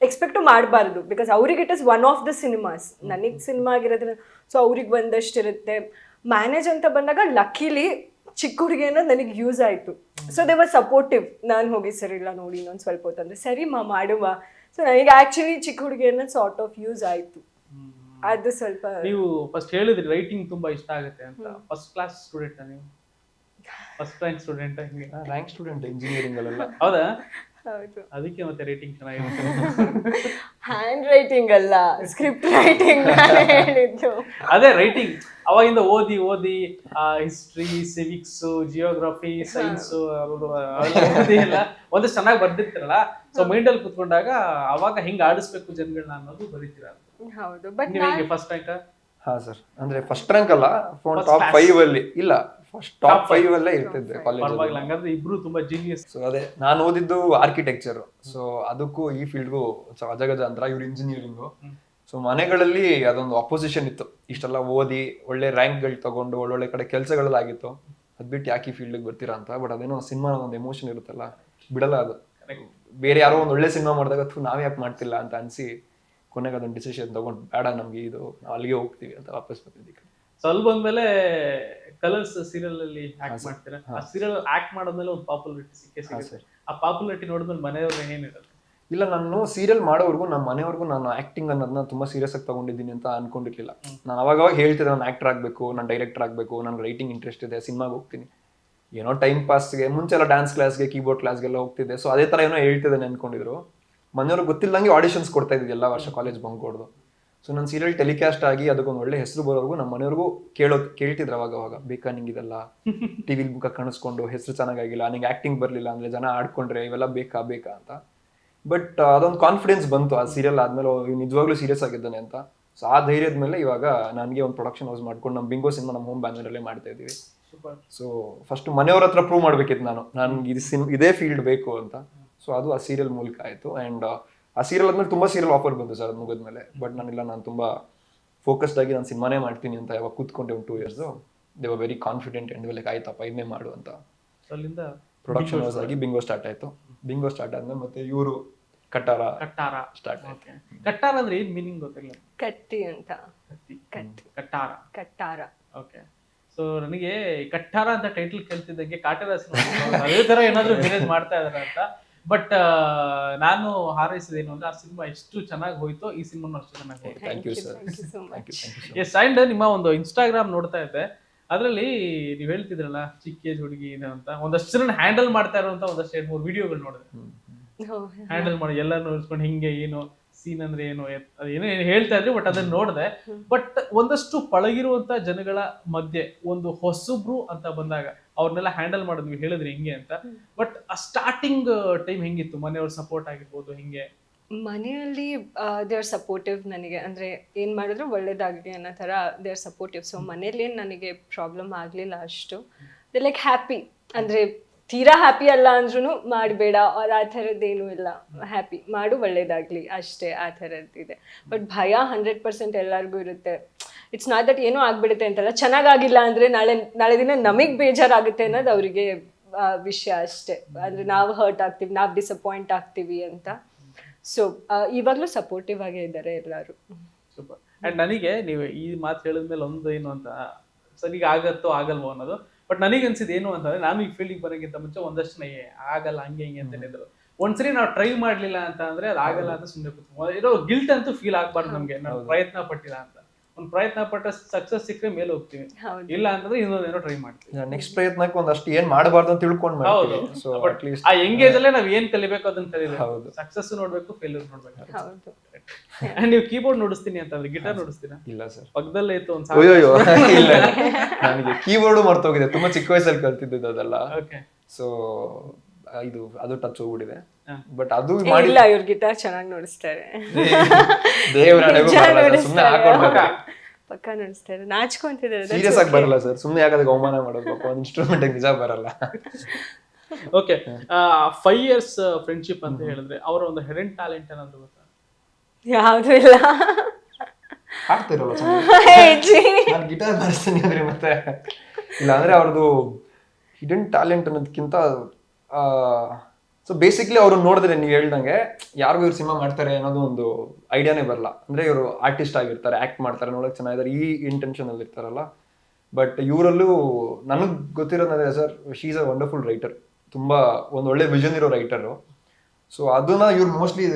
ಎಕ್ಸ್ಪೆಕ್ಟು ಮಾಡಬಾರ್ದು ಬಿಕಾಸ್ ಅವ್ರಿಗೆ it is one of the cinemas ನನಗೆ ಸಿನಿಮಾ ಆಗಿರೋದ್ರಿಂದ ಸೊ ಅವ್ರಿಗೆ ಒಂದಷ್ಟಿರುತ್ತೆ ಮ್ಯಾನೇಜ್ ಅಂತ ಬಂದಾಗ ಲಕ್ಕಿಲಿ ಚಿಕ್ಕ ಹುಡುಗಿ ಅನ್ನೋದು ನನಗೆ ಯೂಸ್ ಆಯಿತು. ಸೊ ದೇ ವರ್ ಸಪೋರ್ಟಿವ್ ನಾನು ಹೋಗಿ ಸರಿ ಇಲ್ಲ ನೋಡಿ ಇನ್ನೊಂದು ಸ್ವಲ್ಪ ಹೊತ್ತು ಅಂದರೆ ಸರಿ ಮಾ ಮಾಡುವ. ಸೊ ನನಗೆ ಆ್ಯಕ್ಚುಲಿ ಚಿಕ್ಕ ಹುಡುಗಿ ಅನ್ನೋದು ಸಾರ್ಟ್ ಆಫ್ ಯೂಸ್ ಆಯಿತು ಅದು ಸ್ವಲ್ಪ ನೀವು ಫಸ್ಟ್ ಹೇಳಿದ್ರಿ ರೈಟಿಂಗ್ ತುಂಬಾ ಇಷ್ಟ ಆಗುತ್ತೆ ಅಂತ. ಫಸ್ಟ್ ಕ್ಲಾಸ್ ಸ್ಟೂಡೆಂಟ್ ನೀವು? ಫಸ್ಟ್ ರ್ಯಾಂಕ್ ಸ್ಟೂಡೆಂಟ್ ಹಿಂಗೆ? ರ್ಯಾಂಕ್ ಸ್ಟೂಡೆಂಟ್ ಇಂಜಿನಿಯರಿಂಗ್ ಅಲ್ಲ ಹೌದಾ? ಹೌದು. ಅದಕ್ಕೆ ಮತ್ತೆ ರೈಟಿಂಗ್ ಚೆನ್ನಾಗಿರುತ್ತೆ ಹ್ಯಾಂಡ್ ರೈಟಿಂಗ್ ಅಲ್ಲ ಸ್ಕ್ರಿಪ್ಟ್ ರೈಟಿಂಗ್ ಹೇಳಿದ್ದು. ಅದೇ ರೈಟಿಂಗ್ ಅವಾಗಿಂದ ಓದಿ ಓದಿ ಹಿಸ್ಟ್ರಿ ಸಿವಿಕ್ಸ್ ಜಿಯೋಗ್ರಫಿ ಸೈನ್ಸ್ ಓದಿ ಎಲ್ಲ ಒಂದಷ್ಟು ಚೆನ್ನಾಗಿ ಬರ್ದಿರ್ತಿರಲ್ಲ. ಸೊ ಮೈಂಡ್ ಅಲ್ಲಿ ಕುತ್ಕೊಂಡಾಗ ಅವಾಗ ಹೆಂಗ್ ಆಡಿಸ್ಬೇಕು ಜನಗಳನ್ನ ಅನ್ನೋದು ಬರೀತೀರ ಹೌದು ಬಟ್ ನೀವು ಫಸ್ಟ್ ರ್ಯಾಂಕ್ ಹಾ ಸರ್ ಅಂದ್ರೆ ಫಸ್ಟ್ ರ್ಯಾಂಕ್ ಅಲ್ಲ ಫೋನ್ ಟಾಪ್ ಫೈವ್ ಅಲ್ಲಿ. ಇಲ್ಲ ಫಸ್ಟ್ ಟಾಪ್ ಫೈವ್ ಅಲ್ಲೇ ಇರ್ತಿದ್ದೆ ಪರವಾಗಿಲ್ಲ ಕಾಲೇಜ್ ಹಂಗಂದ್ರೆ ಇಬ್ರು ತುಂಬಾ ಜೀನಿಯಸ್ ಸೊ ಅದೇ ನಾನು ಓದಿದ್ದು ಆರ್ಕಿಟೆಕ್ಚರ್ ಸೊ ಅದಕ್ಕೂ ಈ ಫೀಲ್ಡ್ಗೂ ಅಜಗಜ ಅಂತರ ಇವ್ರು ಇಂಜಿನಿಯರಿಂಗು ಸೊ ಮನೆಗಳಲ್ಲಿ ಅದೊಂದು ಅಪೋಸಿಷನ್ ಇತ್ತು. ಇಷ್ಟೆಲ್ಲ ಓದಿ ಒಳ್ಳೆ ರ್ಯಾಂಕ್ಗಳು ತಗೊಂಡು ಒಳ್ಳೊಳ್ಳೆ ಕಡೆ ಕೆಲಸಗಳಲ್ಲಾಗಿತ್ತು. ಅದ್ ಬಿಟ್ಟು ಯಾಕೆ ಈ ಫೀಲ್ಡ್ಗೆ ಬರ್ತೀರಾ ಅಂತ? ಬಟ್ ಅದೇನೋ ಸಿನಿಮಾ ಒಂದು ಎಮೋಷನ್ ಇರುತ್ತಲ್ಲ ಬಿಡಲ್ಲ ಅದು. ಬೇರೆ ಯಾರೋ ಒಂದು ಒಳ್ಳೆ ಸಿನಿಮಾ ಮಾಡಿದಾಗ ಅಥವಾ ನಾವ್ ಯಾಕೆ ಮಾಡ್ತಿಲ್ಲ ಅಂತ ಅನ್ಸಿ ಕೊನೆಗೆ ಅದೊಂದು ಡಿಸಿಷನ್ ತಗೊಂಡು ಬೇಡ ನಮ್ಗೆ ಇದು ನಾವು ಅಲ್ಲಿಗೆ ಹೋಗ್ತೀವಿ ಅಂತ ವಾಪಸ್ ಬಂದಿದ್ದೀವಿ ಸೊ ಅಲ್ಲಿ ಬಂದ್ಮೇಲೆ ಕಲರ್ಸ್ ಸೀರಿಯಲ್ ಅಲ್ಲಿ ಆಕ್ಟ್ ಮಾಡ್ತೀರಾ? ಆ ಸೀರಿಯಲ್ ಆಕ್ಟ್ ಮಾಡೋದ್ಮೇಲೆ ಒಂದು ಪಾಪ್ಯುಲಾರಿಟಿ ಸಿಕ್ಕೇ ಸಿಗುತ್ತೆ. ಆ ಪಾಪ್ಯುಲಾರಿಟಿ ನೋಡಿದ್ಮೇಲೆ ಮನೆಯವ್ರ ಏನಿರುತ್ತೆ ಇಲ್ಲ ನಾನು ಸೀರಿಯಲ್ ಮಾಡೋವರೆಗೂ ನಮ್ಮ ಮನೆಯವ್ರಿಗೂ ನಾನು ಆಕ್ಟಿಂಗ್ ಅನ್ನೋದನ್ನ ತುಂಬಾ ಸೀರಿಯಸ್ ಆಗಿ ತಗೊಂಡಿದ್ದೀನಿ ಅಂತ ಅನ್ಕೊಂಡಿರ್ಲಿಲ್ಲ. ನಾನು ಅವಾಗ ಅವಾಗ ಹೇಳ್ತಿದ್ದೆ ನಾನು ಆಕ್ಟರ್ ಆಗಬೇಕು ನಾನು ಡೈರೆಕ್ಟರ್ ಆಗಬೇಕು ನನಗೆ ರೈಟಿಂಗ್ ಇಂಟ್ರೆಸ್ಟ್ ಇದೆ ಸಿನಿಮಾಗೆ ಹೋಗ್ತೀನಿ. ಏನೋ ಟೈಮ್ ಪಾಸ್ಗೆ ಮುಂಚೆ ಎಲ್ಲ ಡ್ಯಾನ್ಸ್ ಕ್ಲಾಸ್ಗೆ ಕೀಬೋರ್ಡ್ ಕ್ಲಾಸ್ಗೆಲ್ಲ ಹೋಗ್ತಿದ್ದೆ. ಸೊ ಅದೇ ಥರ ಏನೋ ಹೇಳ್ತಿದ್ದೆ ಅನ್ಕೊಂಡಿದ್ರು. ಮನೆಯವ್ರಿಗೆ ಗೊತ್ತಿಲ್ಲದಂಗೆ ಆಡಿಷನ್ಸ್ ಕೊಡ್ತಾ ಇದ್ದಿದ್ದು ಎಲ್ಲ ವರ್ಷ ಕಾಲೇಜ್ ಬಂಕ್ ಹೊಡೆದು ಸೊ ನನ್ನ ಸೀರಿಯಲ್ ಟೆಲಿಕಾಸ್ಟ್ ಆಗಿ ಅದಕ್ಕೊಂದು ಒಳ್ಳೆ ಹೆಸರು ಬರೋವರೆಗೂ ನಮ್ಮ ಮನೆಯವ್ರಿಗೂ ಕೇಳೋ ಕೇಳ್ತಿದ್ರು ಅವಾಗ ಅವಾಗ. ಬೇಕಾ ನಿಂಗೆ ಇದೆಲ್ಲ? ಟಿವಿಲಿ ಮುಖ ಕಾಣಿಸ್ಕೊಂಡು ಹೆಸರು ಚೆನ್ನಾಗಿಲ್ಲ ನಿಂಗೆ ಆಕ್ಟಿಂಗ್ ಬರಲಿಲ್ಲ ಅಂದರೆ ಜನ ಆಡ್ಕೊಂಡ್ರೆ ಇವೆಲ್ಲ ಬೇಕಾ ಬೇಕಾ ಅಂತ. ಬಟ್ ಅದೊಂದು ಕಾನ್ಫಿಡೆನ್ಸ್ ಬಂತು ಆ ಸೀರಿಯಲ್ ಆದಮೇಲೆ ನಿಜವಾಗ್ಲೂ ಸೀರಿಯಸ್ ಆಗಿದ್ದಾನೆ ಅಂತ. ಸೊ ಆ ಧೈರ್ಯದ ಮೇಲೆ ಇವಾಗ ನನಗೆ ಒಂದು ಪ್ರೊಡಕ್ಷನ್ ಹೌಸ್ ಮಾಡ್ಕೊಂಡು ನಮ್ಮ ಬಿಂಗೋ ಸಿನಿಮಾ ನಮ್ಮ ಹೋಮ್ ಬ್ಯಾನರಲ್ಲೇ ಮಾಡ್ತಾ ಇದ್ದೀವಿ. ಸೊ ಫಸ್ಟ್ ಮನೆಯವ್ರ ಹತ್ರ ಪ್ರೂವ್ ಮಾಡ್ಬೇಕಿತ್ತು ನಾನು. ನನ್ಗೆ ಇದು ಸಿನ್ ಇದೇ ಫೀಲ್ಡ್ ಬೇಕು ಅಂತ. ಸೊ ಅದು ಆ ಸೀರಿಯಲ್ ಮೂಲಕ ಆಯಿತು. ಆ್ಯಂಡ್ ಆ ಸೀರಿಯಲ್ ಆದ್ಮೇಲೆ ತುಂಬಾ ಸೀರಿಯಲ್ ಆಫರ್ ಬಂತು ಸರ್ ಅದು ಮುಗಿದ್ಮೇಲೆ ಬಟ್ ನಾನಿಲ್ಲ ನಾನು ತುಂಬಾ ಫೋಕಸ್ಡ್ ಆಗಿ ನಾನು ಸಿನಿಮಾನೇ ಮಾಡ್ತೀನಿ ಅಂತ ಯಾವಾಗ ಕೂತ್ಕೊಂಡೆ ಒಂದು two years they were very confident and like ಆಯ್ತಪ್ಪ ಇದನ್ನೇ ಮಾಡು ಅಂತ. ಅಲ್ಲಿಂದ ಪ್ರೊಡಕ್ಷನ್ ಹೌಸ್ ಆಗಿ ಬಿಂಗೋ ಸ್ಟಾರ್ಟ್ ಆಯ್ತು. ಬಿಂಗೋ ಸ್ಟಾರ್ಟ್ ಆದ್ಮೇಲೆ ಮತ್ತೆ ಇವರು ಕಟ್ಟಾರ ಕಟ್ಟಾರ. ಸ್ಟಾರ್ಟ್ ಆಯ್ತು. ಕಟ್ಟಾರ ಅಂದ್ರೆ ಏನ್ ಮೀನಿಂಗ್ ಗೊತ್ತಿಲ್ಲ. ಕಟ್ಟಿ ಅಂತ. ಕಟ್ಟಾರ. ಕಟ್ಟಾರ. ಓಕೆ ಸೊ ನನಗೆ ಕಟ್ಟಾರ ಅಂತ ಟೈಟಲ್ ಕೇಳ್ತಿದ್ದಂಗೆ ಕಾಟರಾಸ್ ಅದೇ ತರ ಏನಾದ್ರು ಮ್ಯಾನೇಜ್ ಮಾಡ್ತಾ ಇದಾರೆ ಅಂತ. ಬಟ್ ನಾನು ಹಾರೈಸಿದೇನು ಅಂದ್ರೆ ಆ ಸಿನಿಮಾ ಎಷ್ಟು ಚೆನ್ನಾಗಿ ಹೋಯ್ತು ಈ ಸಿನಿಮಾನು ಅಷ್ಟು ಚೆನ್ನಾಗಿ ಹೋಯ್ತು. Thank you sir thank you so much you thank you yes and ನಿಮ್ಮ ಒಂದು ಇನ್ಸ್ಟಾಗ್ರಾಮ್ ನೋಡ್ತಾ ಇದ್ದೆ. ಅದರಲ್ಲಿ ನೀವು ಹೇಳ್ತಿದ್ರಲ್ಲ ಚಿಕ್ಕ ಏಜ್ ಹುಡುಗಿ ಇದು ಅಂತ. ಒಂದಷ್ಟು ಜನ ಹ್ಯಾಂಡಲ್ ಮಾಡ್ತಾ ಇರುವಂತ ಒಂದಷ್ಟು ಎರಡು ಮೂರು ವಿಡಿಯೋಗಳು ನೋಡಿದೆ. ಹ್ಯಾಂಡಲ್ ಮಾಡಿ ಎಲ್ಲಾನು ನೋಡ್ಸ್ಕೊಂಡು ಹಿಂಗೆ ಏನು ಸೀನ್ ಅಂದ್ರೆ ಏನು ಅದೇನೋ ಅದು ಏನೋ ಏನೋ ಹೇಳ್ತಾ ಇದ್ರಿ ಬಟ್ ಅದನ್ನ ನೋಡಿದೆ. ಬಟ್ ಒಂದಷ್ಟು ಪಳಗಿರುವಂತ ಜನಗಳ ಮಧ್ಯೆ ಒಂದು ಹೊಸಬ್ರು ಅಂತ ಬಂದಾಗ ಅವ್ರನ್ನೆಲ್ಲ ಹ್ಯಾಂಡಲ್ ಮಾಡೋದು ನೀವು ಹೇಳಿದ್ರಿ ಹಿಂಗೆ ಅಂತ. ಬಟ್ ಆ ಸ್ಟಾರ್ಟಿಂಗ್ ಟೈಮ್ ಹೆಂಗಿತ್ತು? ಮನೆಯವ್ರ ಸಪೋರ್ಟ್ ಆಗಿರ್ಬೋದು ಹಿಂಗೆ? ಮನೆಯಲ್ಲಿ ದೇ ಆರ್ ಸಪೋರ್ಟಿವ್ ನನಗೆ. ಅಂದರೆ ಏನು ಮಾಡಿದ್ರು ಒಳ್ಳೇದಾಗಲಿ ಅನ್ನೋ ಥರ ದೇ ಆರ್ ಸಪೋರ್ಟಿವ್ ಸೊ ಮನೇಲಿ ನನಗೆ ಪ್ರಾಬ್ಲಮ್ ಆಗಲಿಲ್ಲ ಅಷ್ಟು. ದೇ ಲೈಕ್ ಹ್ಯಾಪಿ ಅಂದರೆ ತೀರಾ ಹ್ಯಾಪಿ ಅಲ್ಲ ಅಂದ್ರೂ ಮಾಡಬೇಡ. ಅವ್ರ ಆ ಥರದ್ದೇನೂ ಇಲ್ಲ. ಹ್ಯಾಪಿ ಮಾಡು ಒಳ್ಳೇದಾಗಲಿ ಅಷ್ಟೇ ಆ ಥರದ್ದಿದೆ. ಬಟ್ ಭಯ ಹಂಡ್ರೆಡ್ ಪರ್ಸೆಂಟ್ ಎಲ್ಲರಿಗೂ ಇರುತ್ತೆ. ಇಟ್ಸ್ ನಾಟ್ ದಟ್ ಏನೂ ಆಗ್ಬಿಡುತ್ತೆ ಅಂತಲ್ಲ ಚೆನ್ನಾಗಾಗಿಲ್ಲ ಅಂದರೆ ನಾಳೆ ನಾಳೆ ದಿನ ನಮಗೆ ಬೇಜಾರಾಗುತ್ತೆ ಅನ್ನೋದು ಅವರಿಗೆ ವಿಷಯ ಅಷ್ಟೇ. ಅಂದರೆ ನಾವು ಹರ್ಟ್ ಆಗ್ತೀವಿ ನಾವು ಡಿಸಪಾಯಿಂಟ್ ಆಗ್ತೀವಿ ಅಂತ. ಸೊ ಇವಾಗಲೂ ಸಪೋರ್ಟಿವ್ ಆಗೇ ಇದ್ದಾರೆ ಎಲ್ಲರೂ. ಸೂಪರ್ ಅಂಡ್ ನನಗೆ ನೀವು ಈ ಮಾತು ಹೇಳಿದ್ಮೇಲೆ ಒಂದು ಏನು ಅಂತ ಸರಿ ಆಗತ್ತೋ ಆಗಲ್ವೋ ಅನ್ನೋದು ಬಟ್ ನನಗೆ ಅನ್ಸಿದ್ದು ಏನು ಅಂತಂದ್ರೆ ನಾನು ಈ ಫೀಲ್ಡಿಗೆ ಬರೋಕ್ಕಿಂತ ಮುಂಚೆ ಒಂದಷ್ಟು ಆಗಲ್ಲ ಹಂಗೆ ಹಿಂಗೆ ಅಂತ ಹೇಳಿದ್ರು. ಒಂದ್ಸರಿ ನಾವು ಟ್ರೈ ಮಾಡಲಿಲ್ಲ ಅಂತ ಅಂದ್ರೆ ಅದು ಆಗಲ್ಲ ಅಂತ ಸುಮ್ಮನೆ ಕೂತ್ಕೊಂಡು ಇರೋ ಗಿಲ್ಟ್ ಅಂತೂ ಫೀಲ್ ಆಗಬಾರ್ದು ನಮಗೆ ನಾವು ಪ್ರಯತ್ನ ಪಟ್ಟಿಲ್ಲ ಅಂತ. ಒಂದು ಪ್ರಯತ್ನ ಪಟ್ಟ ಸಕ್ಸಸ್ ಸಿಕ್ಕರೆ ಮೇಲೆ ಹೋಗ್ತೀವಿ. ಇಲ್ಲ ಅಂತಂದ್ರೆ ಇನ್ನೊಂದೇನೋ ಟ್ರೈ ಮಾಡ್ತೀವಿ. ನೆಕ್ಸ್ಟ್ ಪ್ರಯತ್ನಕ್ಕೆ ಒಂದಷ್ಟು ಏನ್ ಮಾಡಬಾರ್ದು ಅಂತ ತಿಳ್ಕೊಂಡ್ ಹೌದು. ಮಾಡ್ತೀವಿ. ಸೊ ಅಟ್ ಲೀಸ್ಟ್ ಆ ಎಂಗೇಜ್ ಅಲ್ಲೇ ನಾವ್ ಏನ್ ಕಲಿಬೇಕು ಅದನ್ನ ಕಲಿಬೇಕು. ಹೌದು. ಸಕ್ಸಸ್ ನೋಡ್ಬೇಕು ಫೇಲ್ಯೂರ್ ನೋಡ್ಬೇಕು. ಅಂಡ್ ನೀವು ಕೀಬೋರ್ಡ್ ನುಡಿಸ್ತೀನಿ ಅಂತಂದ್ರೆ ಗಿಟಾರ್ ನುಡಿಸ್ತೀರಾ? ಇಲ್ಲ ಸರ್ ಪಕ್ಕದಲ್ಲೇ ಇತ್ತು ಒಂದು ಅಯ್ಯೋ ಇಲ್ಲ. ನನಗೆ ಕೀಬೋರ್ಡು ಮರ್ತೋಗಿದೆ. ತುಂಬಾ ಚಿಕ್ಕ ವಯಸ್ಸಲ್ಲಿ ಕಲ್ತಿದ್ದು ಅದೆಲ್ಲ. ಓಕೆ ಸೊ ಇದು ಅದು ಟಚ್ ಹೋಗ್ಬಿಟ್ಟಿದೆ. ಬಟ್ ಅದು ಇಲ್ಲ ಇವ್ರ ಗಿಟಾರ್ ಚೆನ್ನಾಗಿ ನುಡಿಸ್ತಾರೆ. ದೇವ್ರ ಸುಮ್ಮನೆ ಹಾಕೊಂಡು ಪಕ್ಕ ನುಡಿಸ್ತಾರೆ. ನಾಚ್ಕೊಂತಿದ್ದಾರೆ ಸೀರಿಯಸ್ ಆಗಿ ಬರಲ್ಲ ಸರ್ ಸುಮ್ಮನೆ ಯಾಕಂದ್ರೆ ಅವಮಾನ ಮಾಡೋದು ಒಂದು ಇನ್ಸ್ಟ್ರೂಮೆಂಟ್ ನಿಜ ಬರಲ್ಲ. ಓಕೆ ಫೈವ್ ಇಯರ್ಸ್ ಫ್ರೆಂಡ್ಶಿಪ್ ಅಂತ ಹೇಳಿದ್ರೆ ಅವರ ಒಂದು ಹೆಡೆನ್ ಟ್ಯಾಲೆಂಟ್ ಏನಾದ್ರು ಗೊತ್ತಾ? ಯಾವುದು ಇಲ್ಲ. ಹಾಡ್ತಿರಲ್ಲ. ನಾನು ಗಿಟಾರ್ ಬಾರಿಸ್ತೀನಿ ಅಂದ್ರೆ ಮತ್ತೆ. ಇಲ್ಲ ಅಂದ್ರೆ ಅವ್ರದ್ದು ಹಿಡನ್ ಟ್ಯಾಲೆಂಟ್ ಅನ್ನೋದಕ್ಕಿಂತ ಸೊ ಬೇಸಿಕ್ಲಿ ಅವ್ರು ನೋಡಿದ್ರೆ ನೀವು ಹೇಳ್ದಂಗೆ ಯಾರಿಗೂ ಇವ್ರು ಸಿನಿಮಾ ಮಾಡ್ತಾರೆ ಅನ್ನೋದು ಒಂದು ಐಡಿಯಾನೇ ಬರಲ್ಲ. ಅಂದ್ರೆ ಇವರು ಆರ್ಟಿಸ್ಟ್ ಆಗಿರ್ತಾರೆ ಆಕ್ಟ್ ಮಾಡ್ತಾರೆ ನೋಡೋಕೆ ಚೆನ್ನಾಗಿದ್ದಾರೆ ಈ ಇಂಟೆನ್ಷನ್ ಅಲ್ಲಿ ಇರ್ತಾರಲ್ಲ. ಬಟ್ ಇವರಲ್ಲೂ ನನಗೆ ಗೊತ್ತಿರೋದಂದ್ರೆ sir she is a wonderful writer ತುಂಬಾ ಒಂದು ಒಳ್ಳೆ ವಿಷನ್ ಇರೋ ರೈಟರು ಸೊ ಅದನ್ನ ಇವ್ರು ಮೋಸ್ಟ್ಲಿ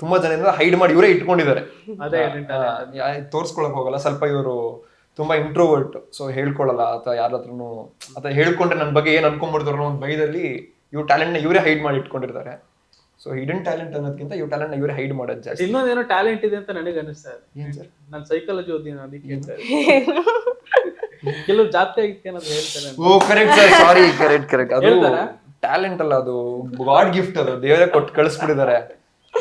ತುಂಬಾ ಜನರಿಂದ ಹೈಡ್ ಮಾಡಿ ಇವರೇ ಇಟ್ಕೊಂಡಿದ್ದಾರೆ. ತೋರ್ಸ್ಕೊಳಕ್ ಹೋಗಲ್ಲ ಸ್ವಲ್ಪ ಇವರು ತುಂಬಾ ಇಂಟ್ರೋವರ್ಟ್ ಸೊ ಹೇಳ್ಕೊಳಲ್ಲ ಅಥವಾ ಯಾರ ಹತ್ರನು ಅಥವಾ ಹೇಳ್ಕೊಂಡ್ರೆ ನನ್ನ ಬಗ್ಗೆ ಏನ್ ಅನ್ಕೊಂಡ್ಬಿಡ್ತಾರೋ ಒಂದು ಭಯದಲ್ಲಿ ಇವ್ರ ಟ್ಯಾಲೆಂಟ್ನ ಇವರೇ ಹೈಡ್ ಮಾಡಿ ಇಟ್ಕೊಂಡಿರ್ತಾರೆ. ಸೊ ಹಿಡನ್ ಟ್ಯಾಲೆಂಟ್ ಅನ್ನೋದಕ್ಕಿಂತ ಇವ್ ಟ್ಯಾಲೆಂಟ್ನ ಇವರೇ ಹೈಡ್ ಮಾಡೋದು ಜಾಸ್ತಿ. ಇನ್ನೊಂದೇನೋ ಟ್ಯಾಲೆಂಟ್ ಇದೆ ಅಂತ ನನಗೆ ಅನಿಸ್ತಾ ಇದೆ. ಏನ್ ಸರ್? ನಾನು ಸೈಕಾಲಜಿ ಓದಿನ ಅದಕ್ಕೆ ಹೇಳ್ತಾ. ಕೆಲವು ಜಾತಿ ಆಗಿತ್ತು ಏನಾದ್ರು ಹೇಳ್ತಾರೆ ಓ correct sir sorry correct correct ಅದು ಟ್ಯಾಲೆಂಟ್ ಅಲ್ಲ ಅದು ಗಾಡ್ ಗಿಫ್ಟ್ ಅದು. ದೇವರೇ ಕೊಟ್ಟು ಕಳಿಸ್ಬಿಟ್ಟಿದ್ದಾರೆ.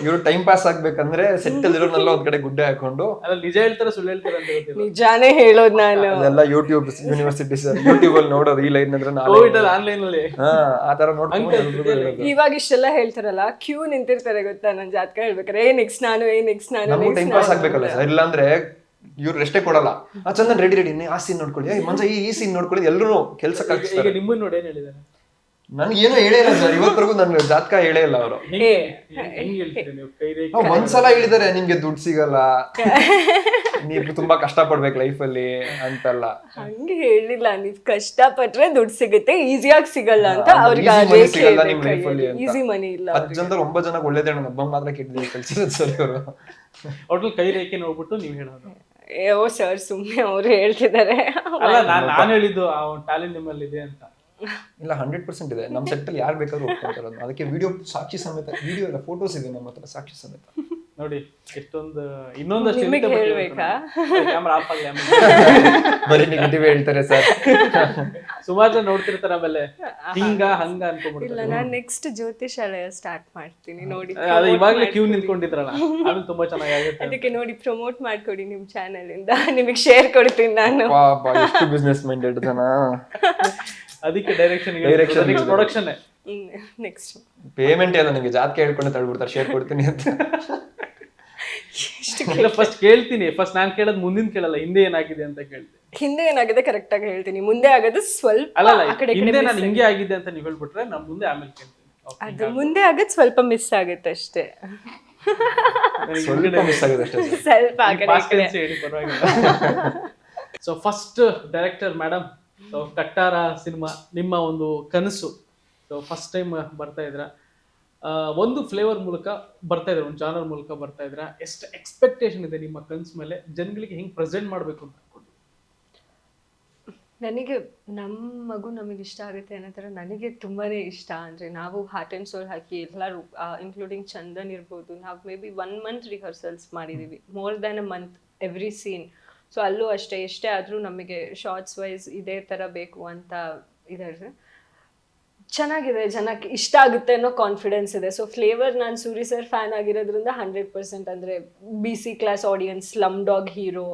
ಇವ್ರು ಟೈಮ್ ಪಾಸ್ ಆಗ್ಬೇಕಂದ್ರೆ ಸೆಟ್ ಅಲ್ಲಿ ಇರೋರ್ನೆಲ್ಲ ಒಂದ್ ಕಡೆ ಗುಡ್ಡೆ ಹಾಕೊಂಡು ನಿಜ ಹೇಳ್ತಾರ ಸುಳ್ಳು ಹೇಳ್ತಾರ ಅಂತ ಗೊತ್ತಿಲ್ಲ. ನಿಜಾನೇ ಹೇಳೋದ್ ನಾನು. ಅದೆಲ್ಲ ಯೂಟ್ಯೂಬ್ ಯೂನಿವರ್ಸಿಟೀಸ್ ಯೂಟ್ಯೂಬ್ ಅಲ್ಲಿ ನೋಡೋದು ಈ ಲೈನ್ ಅಂದ್ರೆ ನಾಳೆ ಕೋವಿಡ್ ಅಲ್ಲಿ ಆನ್ಲೈನ್ ಅಲ್ಲಿ. ಹಾ ಆ ತರ ನೋಡ್ಕೊಂಡು ಎಲ್ರಿಗೂ ಹೇಳೋದು. ಇವಾಗ ಇಷ್ಟೆಲ್ಲ ಹೇಳ್ತಾರಲ್ಲ ಕ್ಯೂ ನಿಂತಿರ್ತಾರೆ ಗೊತ್ತಾ ನನ್ ಜಾತಕ ಹೇಳ್ಬೇಕಾರೆ ಏ ನೆಕ್ಸ್ಟ್ ನಾನು ಏ ನೆಕ್ಸ್ಟ್ ನಾನು ನಮಗೂ ಟೈಮ್ ಪಾಸ್ ಆಗ್ಬೇಕಲ್ಲ ಸರ್ ಇಲ್ಲಾಂದ್ರೆ ಇವ್ರು ರೆಸ್ಟೇ ಕೊಡಲ್ಲ. ಆ ಚಂದನ್ ರೆಡಿ ರೆಡಿ ಆ ಸೀನ್ ನೋಡ್ಕೊಳ್ಳಿ. ಏ ಮಂಜ ಈ ಈ ಸೀನ್ ನೋಡ್ಕೊಳ್ಳಿ ಎಲ್ಲರೂ ಕೆಲ್ಸಕ್ಕೆ ಈಗ ಹಾಕ್ಸ್ತಾರೆ. ನಿಮ್ಮನ್ನ ನೋಡಿ ಏನ್ ಹೇಳಿದಾರೆ ನನ್ಗೇನೋ ಹೇಳೇ ಇಲ್ಲ ಸರ್. ಇವತ್ತರೆಗೂ ನನ್ನ ಜಾತಕ ಹೇಳೇ ಇಲ್ಲ ಅವರು. ಒಂದ್ಸಲ ಹೇಳಿದಾರೆ ನಿಮ್ಗೆ ದುಡ್ಡು ಸಿಗಲ್ಲ. ನೀವು ತುಂಬಾ ಕಷ್ಟ ಪಡ್ಬೇಕು ಲೈಫ್ ಅಲ್ಲಿ ಅಂತಲ್ಲ. ಹಂಗೆ ಹೇಳಿಲ್ಲ. ನೀವ್ ಕಷ್ಟ ಪಟ್ರೆ ದುಡ್ಡು ಸಿಗುತ್ತೆ ಈಸಿಯಾಗಿ ಸಿಗಲ್ಲ ಅಂತ ಅವ್ರಿಗೆ ಈಸಿ ಮನಿ ಇಲ್ಲ ಹತ್ತು ಜನದಲ್ಲಿ ಒಂಬತ್ತು ಜನಕ್ಕೆ ಒಳ್ಳೇದೇ ನಾನು ಒಬ್ಬ ಮಾತ್ರ ಕೆಟ್ಟಿದ್ದೀನಿ ಸರ್ ಅವರು ಒಟ್ನಲ್ಲಿ ಕೈ ರೇಖೆ ನೋಡ್ಬಿಟ್ಟು ನೀವು ಹೇಳೋದು. ಏ, ಓ ಸರ್ ಸುಮ್ನೆ ಅವ್ರು ಹೇಳ್ತಿದ್ದಾರೆ. ಅಲ್ಲ ನಾನ್ ನಾನು ಹೇಳಿದ್ದು ಆ ಒಂದು ಟ್ಯಾಲೆಂಟ್ ನಿಮ್ಮಲ್ಲಿ ಇದೆ ಅಂತ. ಇಲ್ಲ ಹಂಡ್ರೆಡ್ ಪರ್ಸೆಂಟ್ ಇದೆ. ನಮ್ಮ ಸೆಟ್ ಅಲ್ಲಿ ಯಾರು ಬೇಕಾದ್ರೂ ಒಪ್ಕೊಂತಾರೆ ಅದನ್ನ. ಅದಕ್ಕೆ ವಿಡಿಯೋ ಸಾಕ್ಷಿ ಸಮೇತ ವಿಡಿಯೋ ಇಲ್ಲ ಫೋಟೋಸ್ ಇದೆ ನಮ್ಮ ಹತ್ರ ಸಾಕ್ಷಿ ಸಮೇತ. ನೋಡಿ ಎಷ್ಟೊಂದು ಇನ್ನೊಂದಷ್ಟು ನಿಮಗೆ ಹೇಳ್ಬೇಕಾ? ಕ್ಯಾಮ್ರಾ ಆಫ್ ಆಗಲಿ ಬರೀ ನೆಗೆಟಿವ್ ಹೇಳ್ತಾರೆ ಸರ್. ಸುಮಾರು ಜನ ನೋಡ್ತಿರ್ತಾರೆ ಆಮೇಲೆ. ಹಿಂಗ ಹಂಗ ಇಲ್ಲ ಅನ್ಕೊಂಡ್ಬಿಡ್ತಾರೆ ನಾನ್ ನೆಕ್ಸ್ಟ್ ಜ್ಯೋತಿಷಾಲಯ ಸ್ಟಾರ್ಟ್ ಮಾಡ್ತೀನಿ ನೋಡಿ. ಅದು ಇವಾಗ್ಲೇ ಕ್ಯೂ ನಿಂತ್ಕೊಂಡಿದ್ರಲ್ಲ ಅದು ತುಂಬಾ ಚೆನ್ನಾಗಿ ಅದಕ್ಕೆ ನೋಡಿ ಪ್ರಮೋಟ್ ಮಾಡ್ಕೊಡಿ ನಿಮ್ ಚಾನೆಲ್ ಇಂದ. ನಿಮಗೆ ಶೇರ್ ಕೊಡ್ತೀನಿ ನಾನು. ಬಿಸ್ನೆಸ್ ಮೈಂಡೆಡ್ ಜನ. ಅದಕ್ಕೆ ಡೈರೆಕ್ಷನ್ ಡೈರೆಕ್ಷನ್ ಇದೆ. ಪ್ರೊಡಕ್ಷನ್ ನೆಕ್ಸ್ಟ್ ಪೇಮೆಂಟ್ ಎಲ್ಲ ನಿಮಗೆ ಜಾತಕ ಹೇಳ್ಕೊಂಡು ತಳ್ಬಿಡ್ತಾರೆ ಶೇರ್ ಕೊಡ್ತೀನಿ ಅಂತ. ಇಲ್ಲ ಫಸ್ಟ್ ಕೇಳ್ತೀನಿ. ಫಸ್ಟ್ ನಾನು ಕೇಳೋದು ಮುಂದಿನ ಕೇಳಲ್ಲ ಹಿಂದೆ ಏನಾಗಿದೆ ಅಂತ ಕೇಳ್ತೀನಿ. ಹಿಂದೆ ಏನಾಗಿದೆ ಕರೆಕ್ಟ್ ಆಗಿ ಹೇಳ್ತೀನಿ. ಮುಂದೆ ಆಗೋದು ಸ್ವಲ್ಪ ಅಲ್ಲ ಆ ಕಡೆ ಈ ಕಡೆ ಹಿಂದೆ miss ನಾನು ಹಿಂಗೆ ಆಗಿದೆ ಅಂತ ನೀವು ಹೇಳ್ಬಿಟ್ರೆ ನಾನು ಮುಂದೆ ಆಮೇಲೆ ಕೇಳ್ತೀನಿ. Okay, ಅದು ಮುಂದೆ ಆಗೋದು ಸ್ವಲ್ಪ ಮಿಸ್ ಆಗುತ್ತೆ ಅಷ್ಟೇ. ನನಗೆ ಸ್ವಲ್ಪ ಹಿಂದ್ಗಡೆ ಮಿಸ್ ಆಗಿದೆ ಅಷ್ಟೇ. ಸ್ವಲ್ಪ ಆ ಕಡೆ ಈ ಕಡೆ. ಹೇಳಿ ಪರವಾಗಿಲ್ಲ. So first director madam so ಕಟ್ಟಾರ cinema, ನಿಮ್ಮ ಒಂದು ಕನಸು. ಸೊ ಫಸ್ಟ್ ಟೈಮ್ ಬರ್ತಾ ಇದ್ರ ಒಂದು ಫ್ಲೇವರ್ ಮೂಲಕ ಬರ್ತಾ ಇದ್ರೆ ಒಂದು ಜಾನರ್ ಮೂಲಕ ಬರ್ತಾ ಇದ್ರ ಎಷ್ಟು ಎಕ್ಸ್ಪೆಕ್ಟೇಷನ್ ಇದೆ ನಿಮ್ಮ ಕನಸು ಮೇಲೆ? ಜನಗಳಿಗೆ ಹೆಂಗ್ ಪ್ರೆಸೆಂಟ್ ಮಾಡ್ಬೇಕು ಅಂತ ನನಗೆ ನಮ್ಮ ಮಗು ನಮಗೆ ಇಷ್ಟ ಆಗುತ್ತೆ ಅನ್ನೋ ಥರ ನನಗೆ ತುಂಬಾನೇ ಇಷ್ಟ. ಅಂದರೆ ನಾವು ಹಾರ್ಟ್ ಆ್ಯಂಡ್ ಸೋಲ್ ಹಾಕಿ ಎಲ್ಲರೂ ಇನ್ಕ್ಲೂಡಿಂಗ್ ಚಂದನ್ ಇರ್ಬೋದು. ನಾವು may be one month rehearsals ಮಾಡಿದ್ದೀವಿ more than a month every scene so ಅಲ್ಲೂ ಅಷ್ಟೇ, ಎಷ್ಟೇ ಆದರೂ ನಮಗೆ ಶಾರ್ಟ್ಸ್ ವೈಸ್ ಇದೇ ಥರ ಬೇಕು ಅಂತ ಇದೆ. ಚೆನ್ನಾಗಿದೆ, ಜನಕ್ಕೆ ಇಷ್ಟ ಆಗುತ್ತೆ ಅನ್ನೋ ಕಾನ್ಫಿಡೆನ್ಸ್ ಇದೆ. ಸೊ ಫ್ಲೇವರ್ ನಾನು ಸೂರಿ ಸರ್ ಫ್ಯಾನ್ ಆಗಿರೋದ್ರಿಂದ ಹಂಡ್ರೆಡ್ ಪರ್ಸೆಂಟ್ ಅಂದರೆ B C class audience slumdog hero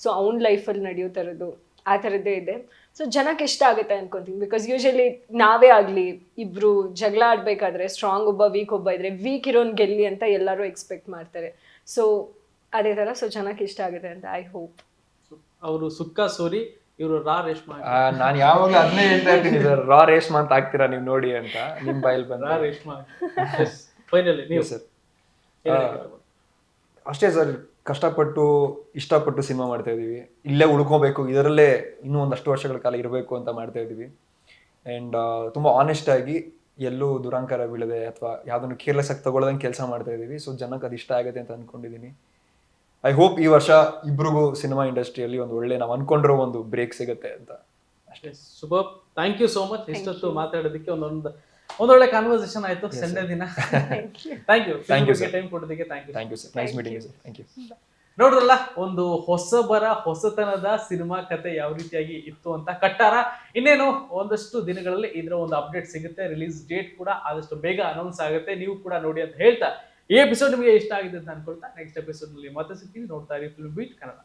so ಅವ್ನ ಲೈಫಲ್ಲಿ ನಡೆಯೋ ಥರದ್ದು ಆ ಥರದ್ದೇ ಇದೆ. ಸೊ ಜನಕ್ಕೆ ಇಷ್ಟ ಆಗುತ್ತೆ ಅನ್ಕೊತೀನಿ. ಬಿಕಾಸ್ ಯೂಶಲಿ ನಾವೇ ಆಗಲಿ ಇಬ್ರು ಜಗಳ ಆಡಬೇಕಾದ್ರೆ ಸ್ಟ್ರಾಂಗ್ ಒಬ್ಬ ವೀಕ್ ಒಬ್ಬ ಇದ್ರೆ ವೀಕ್ ಇರೋನ್ ಗೆಲ್ಲಿ ಅಂತ ಎಲ್ಲರೂ ಎಕ್ಸ್ಪೆಕ್ಟ್ ಮಾಡ್ತಾರೆ. ಸೊ ಅದೇ ಥರ ಸೊ ಜನಕ್ಕೆ ಇಷ್ಟ ಆಗುತ್ತೆ ಅಂತ ಐ ಹೋಪ್ ಅವರು ಸುಕ್ಕ ಸೋರಿ ಇವರು ರಾ ರೇಷ್ಮಾ ನಾನು ಯಾವಾಗಲೂ ಅದನ್ನೇ ಹೇಳ್ತಾ ಇರ್ತೀನಿ ಸರ್. ರಾ ರೇಷ್ಮಾ ಅಂತ ಆಗ್ತೀರಾ ನೀವು ನೋಡಿ ಅಂತ ನಿಮ್ಮ ಬಾಯಲ್ಲಿ ಬಂದ. ರಾ ರೇಷ್ಮಾ. ಫೈನಲಿ ನೀವು. ಸರ್ ಅಷ್ಟೇ ಸರ್. ಕಷ್ಟಪಟ್ಟು ಇಷ್ಟಪಟ್ಟು ಸಿನಿಮಾ ಮಾಡ್ತಾ ಇದ್ದೀವಿ. ಇಲ್ಲೇ ಉಳ್ಕೋಬೇಕು ಇದರಲ್ಲೇ ಇನ್ನೂ ಒಂದಷ್ಟು ವರ್ಷಗಳ ಕಾಲ ಇರಬೇಕು ಅಂತ ಮಾಡ್ತಾ ಇದ್ದೀವಿ. ಆ್ಯಂಡ್ ತುಂಬ ಆನೆಸ್ಟ್ ಆಗಿ ಎಲ್ಲೂ ದುರಾಂಕಾರ ಬೀಳದೆ ಅಥವಾ ಯಾವುದನ್ನು ಕೇರ್ಲೆಸ್ ಆಗಿ ತಗೊಳ್ಳೋದಂಗೆ ಕೆಲಸ ಮಾಡ್ತಾ ಇದ್ದೀವಿ. ಸೊ ಜನಕ್ಕೆ ಅದು ಇಷ್ಟ ಆಗುತ್ತೆ ಅಂತ ಅನ್ಕೊಂಡಿದ್ದೀನಿ. ಐ ಹೋಪ್ ಈ ವರ್ಷ ಇಬ್ರಿಗೂ ಸಿನಿಮಾ ಇಂಡಸ್ಟ್ರಿಯಲ್ಲಿ ಒಂದು ಒಳ್ಳೆ ನಾವು ಅನ್ಕೊಂಡಿರೋ ಒಂದು ಬ್ರೇಕ್ ಸಿಗುತ್ತೆ ಅಂತ. ಅಷ್ಟೇ. Super thank you so much ಇಷ್ಟೊತ್ತು ಮಾತಾಡೋದಕ್ಕೆ ಒಂದೊಂದು ಒಂದೊಳ್ಳೆ ಕಾನ್ವರ್ಸೇಷನ್ ಆಯ್ತು ಸಂಡೆ ದಿನ. Thank you thank you sir. Time ಕೊಡೋದಕ್ಕೆ thank you thank you sir nice meeting sir thank you ನೋಡ್ರಲ್ಲ ಒಂದು ಹೊಸಬರ ಹೊಸತನದ ಸಿನಿಮಾ ಕತೆ ಯಾವ ರೀತಿಯಾಗಿ ಇತ್ತು ಅಂತ ಕಟ್ಟಾರ. ಇನ್ನೇನು ಒಂದಷ್ಟು ದಿನಗಳಲ್ಲಿ ಇದರ ಒಂದು ಅಪ್ಡೇಟ್ ಸಿಗುತ್ತೆ. ರಿಲೀಸ್ ಡೇಟ್ ಕೂಡ ಆದಷ್ಟು ಬೇಗ ಅನೌನ್ಸ್ ಆಗುತ್ತೆ. ನೀವು ಕೂಡ ನೋಡಿ ಅಂತ ಹೇಳ್ತಾ ಈ ಎಪಿಸೋಡ್ ನಿಮಗೆ ಇಷ್ಟ ಆಗಿದೆ ಅಂತ ಅನ್ಕೊಳ್ತಾ ನೆಕ್ಸ್ಟ್ ಎಪಿಸೋಡ್ನಲ್ಲಿ ಮತ್ತೆ ಸಿಗ್ತೀವಿ ನೋಡ್ತಾ ಇರಿ ಫಿಲ್ಮ್ ಬೀಟ್ ಕನ್ನಡ